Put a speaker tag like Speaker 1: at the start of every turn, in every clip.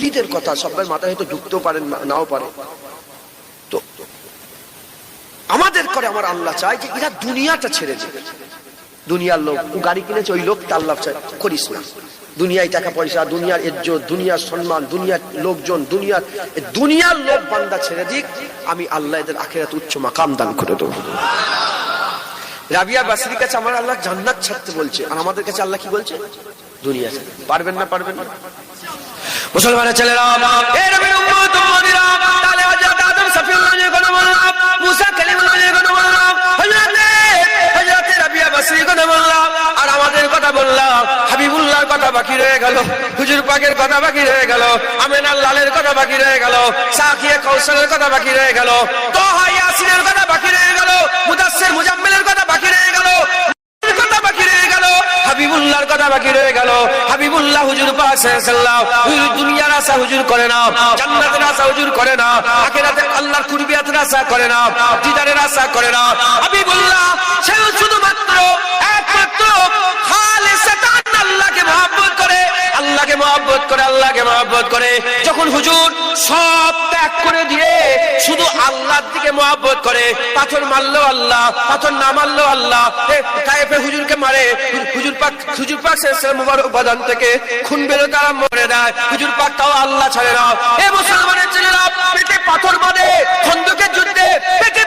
Speaker 1: অলিদের কথা, সবাই মাথায় হয়তো ঢুকতেও পারেন নাও পারে। তো আমাদের করে আমার আল্লাহ চায় যে এরা দুনিয়াটা ছেড়ে দেবে। দুনিয়ার লোক গাড়ি কিনেছে, ওই লোকটা আল্লাহ চায় করিস না। দুনিয়ায় টাকা পয়সা, দুনিয়ার ইজ্জত, দুনিয়ার সম্মান, দুনিয়ার লোকজন, দুনিয়ার দুনিয়ার লোক বান্দা ছেড়ে দিক, আমি আল্লাহ এদের আখেরাত উচ্চ মাকাম দান করে দেবো। রাবিয়া বাসির কাছে আমার আল্লাহ জান্নাত ছাড়তে বলছে, আর আমাদের কাছে আল্লাহ কি বলছে? দুনিয়া পারবেন না পারবেন না। মুসলমানের ছেলেরা আর আমাদের কথা বললাম, হাবিবুল্লাহর কথা বাকি রয়ে গেল, হুজুর পাকের কথা বাকি রয়ে গেল আমিনাল লালের কথা বাকি রয়ে গেল, সাকিয়ে কৌশলের কথা বাকি রয়ে গেল, তোহা ইয়াসিনের কথা বাকি রয়ে গেল মুদাসসির মুজাম্মিলের কথা বাকি রয়ে গেল কথা বাকি রয়ে গেল হাবিবুল্লাহর কথা বাকি রয়ে গেল। হাবিবুল্লাহ হুজুর হুজুর দুনিয়ার আশা হুজুর করে না, জান্নাতের আশা হুজুর করে না, আখিরাতে আল্লাহর কুরবিয়াতের আশা করে না, দিদারের আশা করে না। হাবিবুল্লাহ, সে শুধুমাত্র একমাত্র আল্লাহকে মহব্বত করে, আল্লাহকে মহব্বত করে, আল্লাহকে মহব্বত করে। যখন হুজুর সব ত্যাগ করে দিয়ে আল্লাহর দিকে মহাব্বত করে। পাথর মারলো আল্লাহ পাথর না মারলো আল্লাহ। এ, তায়েফে হুজুরকে মারে। হুজুর পাক হুজুর পাক শেষের মুবারক থেকে খুন বেরো তারা মরে দেয় হুজুর পাক তাও আল্লাহ ছাড়ে না। এ মুসলমানের ছেলেরা পেটে পাথর মারে খন্দকের যুদ্ধে পেটে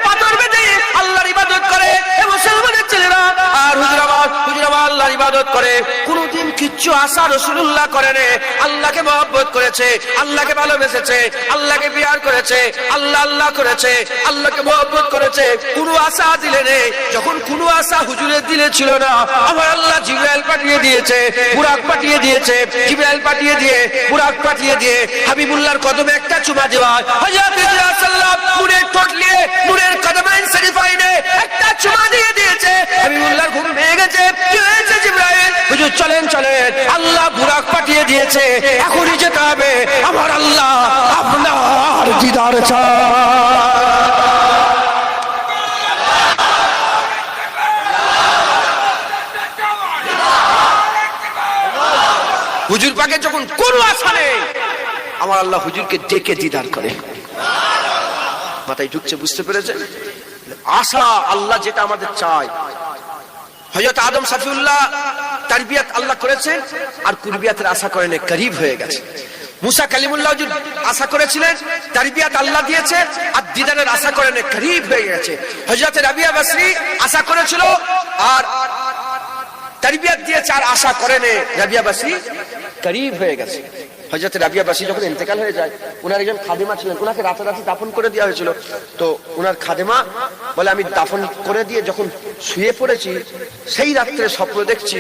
Speaker 1: ইবাদত করে, কোনদিন কিচ্ছু আশা রসুল্লাহ করে নে। আল্লাহকে মহব্বত করেছে, আল্লাহকে ভালোবেসেছে, আল্লাহকে বিয়ার করেছে, আল্লাহ আল্লাহ করেছে, আল্লাহকে মহব্বত করেছে। কোনো আশা দিলে নেই যখন কোনো আশা হুজুরের দিলে ছিল না, আমার আল্লাহ জিব্রাইল পাঠিয়ে দিয়েছে, বুরাক পাঠিয়ে দিয়েছে, জিব্রাইল পাঠিয়ে দিয়ে, বুরাক পাঠিয়ে দিয়ে, হাবিবুল্লাহর কদমে একটা চুমা দেওয়া হযরত রাসূলুল্লাহ নূরের ঠোঁট নিয়ে নূরের কদমাইন শরীফাইনে একটা চুমা দিয়ে দিয়েছে। হাবিবুল্লাহর ঘুম ভেঙে গেছে, কি হয়েছে চলেন চলেন। আল্লাহ বুরাক পাঠিয়ে দিয়েছে। এখনই যেতে হবে। আমার আল্লাহ আপনার দিদার হুজুর পাকে যখন কোনো আশা নেই, আমার আল্লাহ হুজুরকে ডেকে দিদার করে। মাথায় ঢুকছে, বুঝতে পেরেছেন? আশা আল্লাহ যেটা আমাদের চায়। হজরত আদম সাফিউল্লাহ তারবিয়াত আল্লাহ করেছেন, আর কুরবিয়াতের আশা করেন করিব হয়ে গেছে। মুসা কালিমুল্লাহ আশা করেছিলেন, তারবিয়াত আল্লাহ দিয়েছে, আর দিদারের আশা করেন করিব হয়ে গেছে। হজরত রাবিয়া বাসরি আশা করেছিল, আর তারবিয়াত দিয়েছে, আর আশা করেন রাবিয়া বাসরি করিব হয়ে গেছে। হজরত রাবিয়া বাসি যখন ইন্তেকাল হয়ে যায় ওনার একজন খাদেমা ছিলেন ওনাকে রাতারাতি দাফন করে দেওয়া হয়েছিল। তো ওনার খাদেমা বলে, আমি দাফন করে দিয়ে যখন শুয়ে পড়েছি, সেই রাত্রে স্বপ্ন দেখছি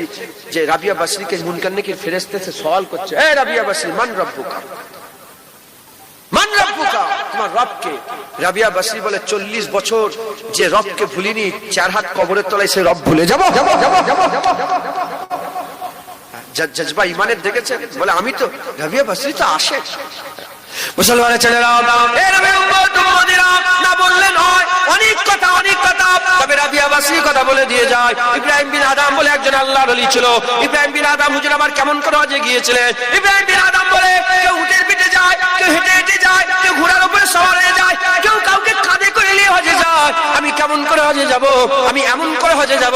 Speaker 1: যে রাবিয়া বাসরিকে মুনকার নাকি ফেরেস্তে সে সওয়াল করছে, এ রাবিয়া বাসরি মান রব্বুকা? মান রব্বুকা? তোমার রবকে? রাবিয়া বাসরি বলে, চল্লিশ বছর যে রবকে ভুলিনি, চার হাত কবরের তলায় সে রব ভুলে যাব যাব যাব যাব যাব? জজবা ইমানের দেখেছেন? বলে, আমি তো রাবিয়া বাসরি তো আসে। মুসলমানের ছেলেরা অনেক কথা অনেক কথা। বলে দিয়ে যায়। বলে একজন কেমন গিয়েছিলেন? বলে, কেউ যায়, কেউ হেঁটে হেঁটে যায়, কেউ ঘোড়ার উপরে সওয়ার হয়ে যায়। কেমন করে হজে যাব, আমি এমন করে হজে যাব।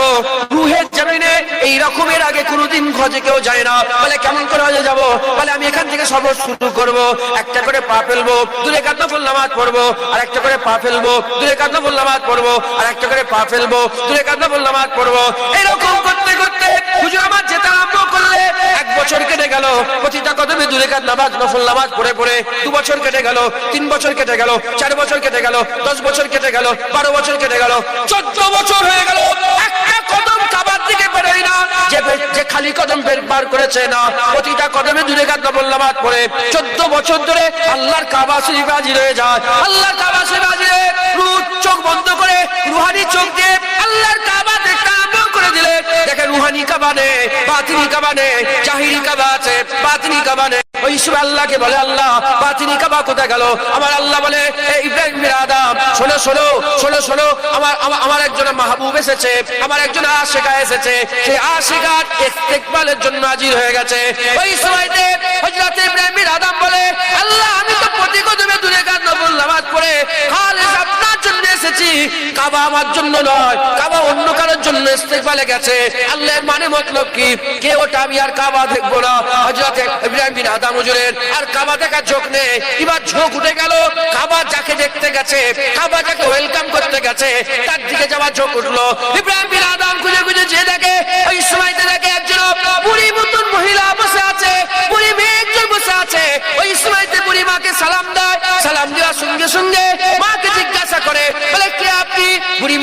Speaker 1: রুহের জমিনে এই রকমের আগে কোনোদিন হজে কেউ যায় না। বলে কেমন করে হজে যাব? বলে আমি এখান থেকে সব শুরু করব, একটা করে পা ফেলব দূরে কান্না ফুল নামাজ পড়ব, আর একটা করে পা ফেলব দূরে কান্না ফুল নামাজ পড়ব, আর একটা করে পা ফেলব দূরে কান্না ফুল নামাজ পড়ব। এরকম করতে করতে হুজুর আমার বছর কেটে গেল প্রতিটা কদমে দূরে কাত নামাজ, নফল নামাজ পড়ে পড়ে দু বছর কেটে গেল, তিন বছর কেটে গেল, চার বছর কেটে গেল, দশ বছর কেটে গেল, বারো বছর কেটে গেল, চোদ্দ বছর হয়ে গেল, একটা কদম বের করেছে না কদমে চোদ্দ বছর ধরে চোখ বন্ধ করে রুহানি চোখ দিয়ে আল্লাহর করে দিলে দেখে রুহানি কাবানে, বাতিনি কাবানে চাহিনি কাবা আছে, বাতিনি কাবানে। ওই সময় আল্লাহকে বলে, আল্লাহ, বাতিনি কাবা কোথায় গেল? আমার আল্লাহ বলে ইব্রাহিম আদাম, শোনো শোনো শোনো শোনো, আমার আমার একজন মাহবুব এসেছে, আমার একজন আশিকা এসেছে সেই আশিকার ইস্তেকবালের জন্য হাজির হয়ে গেছে। ওই সময়তে হযরত ইব্রাহিম আদাম বলে, আল্লাহ, আমি তো প্রতি কদমে দূরে কান্ন বললাম নামাজ পড়ে খালে কাবা আমার জন্য নয়, কাবা অন্য কারোর জন্য ইস্তেকবালে গেছে। আল্লাহর মানে মতলব কি? কে ওটা আমি আর কাবা দেখব না? হযরত ইব্রাহিম বিন আদম হুজুরের আর কাবা দেখার ঝোঁক নেই। এবার ঝোঁক উঠে গেল, কাবা যাকে দেখতে গেছে, কাবা যাকে ওয়েলকাম করতে গেছে, তার দিকে যাওয়ার ঝোঁক উঠল। ইব্রাহিম বিন আদম খুঁজে খুঁজে যে দেখে, ওই সময়তে দেখে একজন বুড়ি মতন মহিলা বসে আছে, বুড়ি মেয়ে একজন বসে আছে। ওই সময়তে বুড়ি মাকে সালাম দেয়, সালাম দেওয়ার সঙ্গে সঙ্গে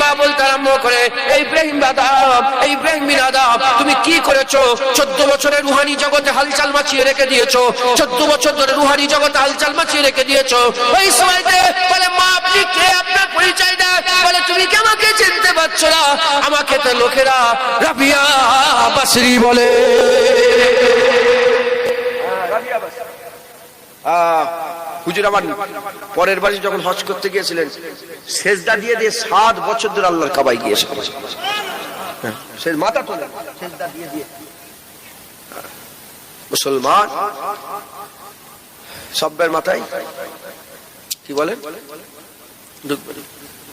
Speaker 1: মা বলতে আরম্ভ করে। এই ইব্রাহিম আদম এই ইব্রাহিম বিন আদম তুমি কি করেছ? চোদ্দ বছরের রুহানি জগতে হালচাল মাছিয়ে রেখে দিয়েছ। চোদ্দ বছর ধরে রুহানি জগতে হালচাল মাছিয়ে রেখে দিয়েছ। ওই সময়তে বলে মা আপনি কে? আপনার পরিচয় দেয় বলে তুমি কি আমাকে চিনতে পারছ না? আমাকে তো লোকেরা রাবিয়া বাসরি বলে। আহ, হুজুর আমার পরের বাড়ি যখন হজ করতে গিয়েছিলেন সেজদা দিয়ে দিয়ে সাত বছর ধরে আল্লাহর কাবাই গিয়েছে। হ্যাঁ, মাথা সেজদা দিয়ে দিয়ে। মুসলমান সব্যের মাথায় কি বলে?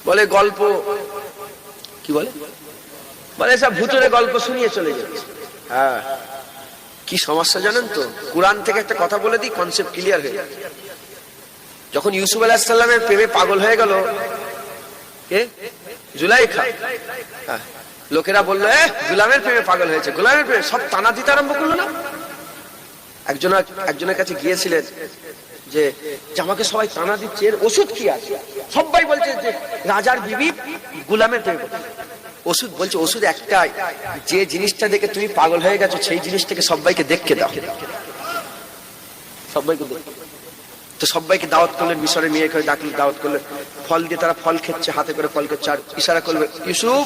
Speaker 1: বলে গল্প কি বলে? বলে সব ভূতরে গল্প শুনিয়ে চলে যাচ্ছে হ্যাঁ কি সমস্যা জানেন তো? কোরআন থেকে একটা কথা বলে দিই কনসেপ্ট ক্লিয়ার হয়ে যাবে যখন ইউসুফ আলাহিসাল্লামের প্রেমে পাগল হয়ে গেল কে? জুলাইখা। হ্যাঁ, লোকেরা বলল গুলামের প্রেমে পাগল হয়েছে গুলামের প্রেমে সব টানা দিতে আরম্ভ করল না? একজন একজনের কাছে গিয়েছিলেন যে আমাকে সবাই টানা দিচ্ছে এর ওষুধ কি আছে? সবাই বলছে যে রাজার বিবি গুলামের প্রেমে ওষুধ বলছে ওষুধ একটাই যে জিনিসটা দেখে তুমি পাগল হয়ে গেছো সেই জিনিসটাকে সবাইকে দেখকে দাও। সবাইকে দেখে তো সবাইকে দাওয়াত করলেন, মিশরের মেয়ে করে ডাকলে, দাওয়াত করলেন। ফল দিয়ে তারা ফল খেচ্ছে, হাতে করে ফল খেচ্ছে, আর ইশারা করবে ইউসুফ!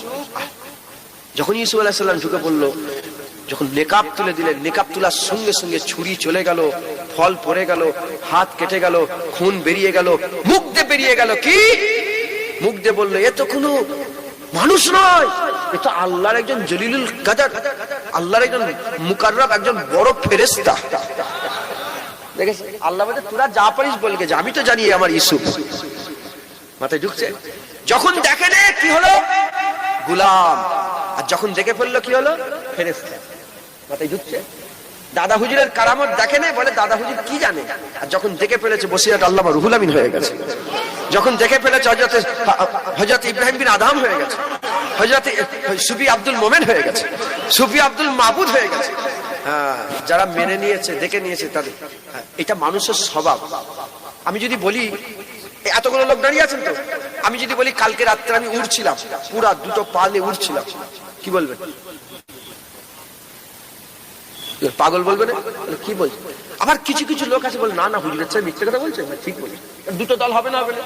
Speaker 1: যখন ইউসুফ আলাহিসাল্লাম ঢুকে পড়ল, যখন নেকাব তুলে দিলেন, নেকাব তোলার সঙ্গে সঙ্গে ছুরি চলে গেল, ফল পড়ে গেল, হাত কেটে গেল, খুন বেরিয়ে গেল, মুখ দিয়ে বেরিয়ে গেল, কি? মুখ দিয়ে বলল, এ তো কোনো মানুষ নয়, এ তো আল্লাহর একজন জলিলুল কাদার, আল্লাহর একজন মুকাররব, একজন বড় ফেরেস্তা দেখেছ আল্লাহ তোরা যা পারিস আমি তো জানি আমার মাথায় ঢুকছে। যখন দেখে নে কি হলো? গুলাম। আর যখন দেখে ফেলল কি হলো? ফেরেস্তা মাথায় ঢুকছে। দাদা হুজুরের কারামত দেখে নেই বলে দাদা হুজুর কি জানে? আর যখন দেখে ফেলেছে বসিরাট আল্লাহ রুহুল আমিন হয়ে গেছে। যখন দেখে ফেলেছে হজরত হজরত ইব্রাহিম বিন আদাম হয়ে গেছে। হজরত সুফি আব্দুল মোমেন হয়ে গেছে। সুফি আব্দুল মাবুদ হয়ে গেছে। যারা মেনে নিয়েছে দেখে নিয়েছে তাদের। হ্যাঁ, এটা মানুষের স্বভাব। আমি যদি বলি এতগুলো লোক দাঁড়িয়ে আছেন তো? আমি যদি বলি কালকে রাত্রে আমি উড়ছিলাম। পুরা দুটো পালে উড়ছিলাম। কি বলবেন? পাগল বলবে না? কি বলছে? আবার কিছু কিছু লোক আছে বলে না না হুজুরের সাহেব মিথ্যে কথা বলছে? ঠিক বলি দুটো দল হবে না হবে না।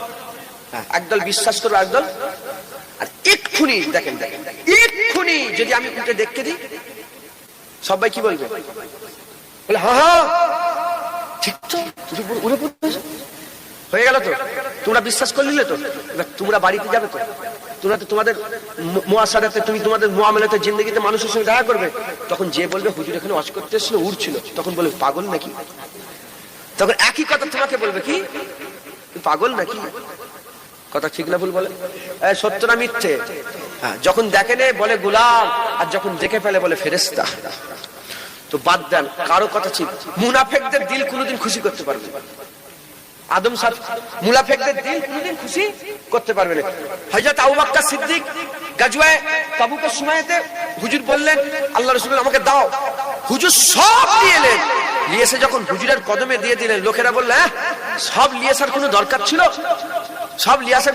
Speaker 1: হ্যাঁ, একদল বিশ্বাস করবে একদল আর এক্ষুনি দেখেন দেখেন এক্ষুনি যদি আমি উল্টে দেখতে দিই সবাই কি বলবে? বলে হ্যাঁ হ্যাঁ ঠিক তো উঠে পড়ে- হয়ে গেল তো। তোমরা বিশ্বাস করলে তো। এবার তোমরা বাড়িতে যাবে তো। তোমরা তো তোমাদের মোয়াসাদাতে তুমি তোমাদের মোয়ামেলাতে জিন্দগিতে মানুষের সঙ্গে দেখা করবে। তখন যে বলবে, হুজুর এখানে ওয়াজ করতে এসেছিল উঠছিল তখন বলবে পাগল নাকি? তখন একই কথা তোমাকে বলবে কি? পাগল নাকি? কথা ঠিক না ভুল বলে? সত্য না মিথ্যে? যখন দেখে নে বলে গুলাম আর যখন দেখে ফেলে বলে ফেরেস্তা তো বাদ দেন কারও কথা ঠিক মুনাফেকদের দিল কোনোদিন খুশি করতে পারবে। আদম সাহ দিল কোনোদিন খুশি করতে পারবে না। আবু সিদ্দিক গাজওয়ায়ে তাবুকের সময়তে হুজুর বললেন আল্লাহ রাসূল আমাকে দাও। হুজুর সব এলেন। নিয়ে এসে যখন হুজুরের কদমে দিয়ে দিলেন লোকেরা বললে "হ্যাঁ, সব নিয়ে কোনো দরকার ছিল? সব লিয়াসার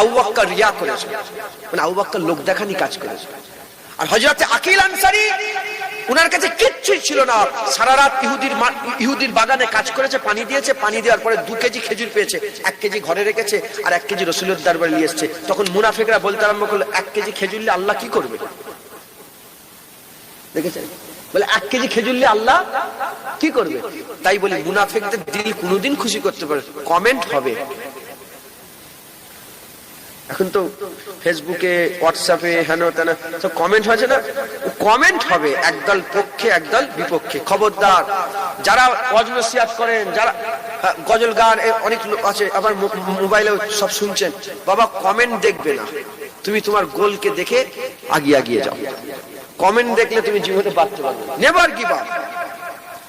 Speaker 1: আবু বকর রিয়া করেছে। মানে আবু বকর লোক দেখানি কাজ করেছে। আর হযরতে আকিল আনসারী, উনার কাছে কিচ্ছুই ছিল না। সারা রাত ইহুদির ইহুদির বাগানে কাজ করেছে, পানি দিয়েছে, পানি দেওয়ার পরে দু কেজি খেজুর পেয়েছে, এক কেজি ঘরে রেখেছে আর এক কেজি রসুলের দরবারে নিয়ে এসছে। তখন মুনাফিকরা বলতে আরম্ভ করল, এক কেজি খেজুর আল্লাহ কি করবে? দেখেছেন? বলে, এক কেজি খেজুর আল্লাহ কি করবে? তাই বলি, মুনাফিকদের দিল কোনোদিন খুশি করতে পারে, কমেন্ট হবে। এখন তো ফেসবুকে হোয়াটসঅ্যাপে হেন তেন, সব কমেন্ট হয়েছে না? কমেন্ট হবে একদল পক্ষে, একদল বিপক্ষে। খবরদার, যারা অজনসিয়াত করেন, যারা গজল গান অনেক লোক আছে, আবার মোবাইলে সব শুনছেন। বাবা কমেন্ট দেখবে না। তুমি তোমার গোলকে দেখে আগিয়ে আগিয়ে যাও। কমেন্ট দেখলে তুমি জীবনে বাঁচতে পারবে। নেভার গিভ আপ লা তাখনা তুমি রহমাতুল্লাহ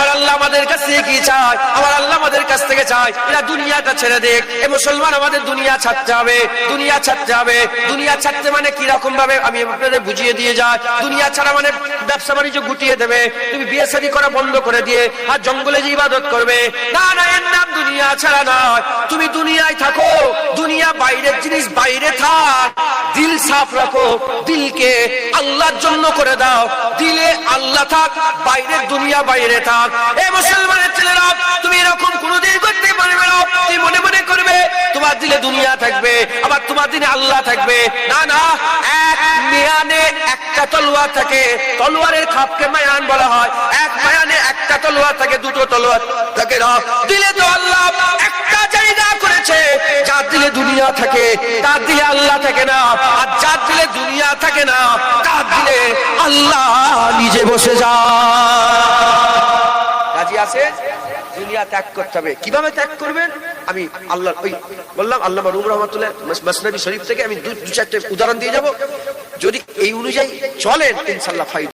Speaker 1: আমার আল্লাহ আমাদের কাছ থেকে কি চায়? আমার আল্লাহ আমাদের কাছ থেকে চায়, এরা দুনিয়াটা ছেড়ে দেখ। এ মুসলমান আমাদের দুনিয়া ছাড়তে হবে দুনিয়া ছাড়তে হবে দুনিয়া ছাড়তে মানে ভাবে? আমি আপনাদের বুঝিয়ে দিয়ে যাই। দুনিয়া ছাড়া মানে ব্যবসা বাণিজ্য গুটিয়ে দেবে। তুমি বিয়ে করা বন্ধ করে দিয়ে আর জঙ্গলে যে ইবাদত করবে। না না, এর নাম দুনিয়া ছাড়া নয়। তুমি দুনিয়ায় থাকো, দুনিয়া বাইরের জিনিস বাইরে থাক। দিল সাফ রাখো, দিলকে আল্লাহর জন্য করে দাও। দিলে আল্লাহ থাক, বাইরের দুনিয়া বাইরে থাক। তুমি এরকম কোনোদিন করতে পারবে না। তুমি মনে মনে করবে, তোমার দিলে দুনিয়া থাকবে, আবার তোমার দিনে আল্লাহ থাকবে। না এক মিয়ানে একটা তলোয়ার থাকে, তলোয়ারের খাপকে মায়ান বলা হয়। এক মায়ানে একটা তলোয়ার থাকে, দুটো তলোয়ার থাকে না। দিলে তো আল্লাহ একটা জায়গা করেছে, যার দিলে দুনিয়া থাকে, তার দিলে আল্লাহ থাকে না। আর যার দিলে দুনিয়া থাকে না, তার দিলে আল্লাহ নিজে বসে যা রাজি আছে, দুনিয়া ত্যাগ করতে হবে। কীভাবে ত্যাগ করবেন? আমি আল্লাহ ওই বললাম, আল্লাহ রুম রহমতুল্লাহ মাসনাবি শরীফ থেকে আমি দু চারটে উদাহরণ দিয়ে যাব। যদি এই অনুযায়ী চলেন ইনশাল্লাহ ফাইদ